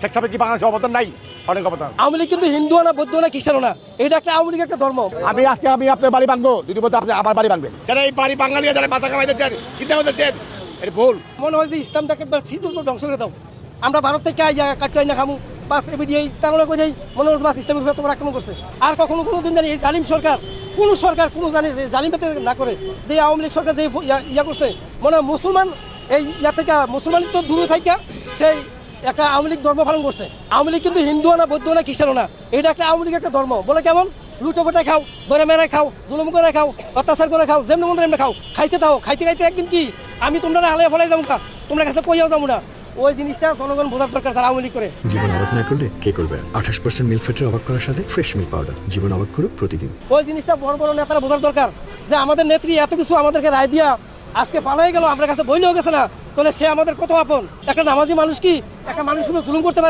শেখ কি বাংলাদেশে অবদান নাই? অনেক অবদান আওয়ামী লীগ কিন্তু হিন্দু না বৌদ্ধ না খ্রিস্টানও না। এটা একটা আওয়ামী লীগের একটা ধর্ম। আমি আজকে আমি আপনার বাড়ি ভাঙবো। দুটি বলতে আপনি আমার বাড়ি ভাঙবেন। যারা এই বাড়ি বাঙালি যারা মাথা কামাই দিচ্ছেন চিন্তা করতেছেন এটা ভুল। মনে হয় যে ইসলামটাকে একবার ধ্বংস করে দাও। আমরা ভারত থেকে আই জায়গা কাটতে না খামু বাস এবিডি এই তারা করে যাই মনে হচ্ছে বাস ইসলামের উপরে তোমার আক্রমণ করছে। আর কখনো কোনো দিন জানি এই জালিম সরকার কোনো সরকার কোনো জানি যে জালিম পেতে না করে যে আওয়ামী লীগ সরকার যে ইয়া- ইয়া করছে। মনে হয় মুসলমান এই ইয়া থেকে মুসলমান তো দূরে থাকা সেই একটা আওয়ামী লীগ ধর্ম পালন করছে। আওয়ামী লীগ কিন্তু হিন্দু না বৌদ্ধ না খ্রিস্টানও না। এটা একটা আওয়ামী একটা ধর্ম। বলে কেমন? লুটো পেটে খাও ধরে মেরে খাও জুলুম করে খাও অত্যাচার করে খাও যেমন মন এমনি খাও খাইতে দাও। খাইতে খাইতে একদিন কি? আমি তোমরা না হালে ফলাই যাব তোমরা কাছে কইয়াও যাব না। ওই জিনিসটা জনগণ বোঝার দরকার যারা আওয়ামী লীগ করে। জীবন অবাক না করলে কে করবে? আঠাশ পার্সেন্ট মিল্ক ফ্যাটের অবাক করার সাথে ফ্রেশ মিল্ক পাউডার জীবন অবাক করুক প্রতিদিন। ওই জিনিসটা বড় বড় নেতারা বোঝার দরকার। যে আমাদের নেত্রী এত কিছু আমাদেরকে রায় দিয়া আজকে পালাই গেল আমার কাছে বইলেও গেছে না। তাহলে সে আমাদের কত আপন? একটা নামাজি মানুষ কি? একটা মানুষ জুলুম করতে পারে?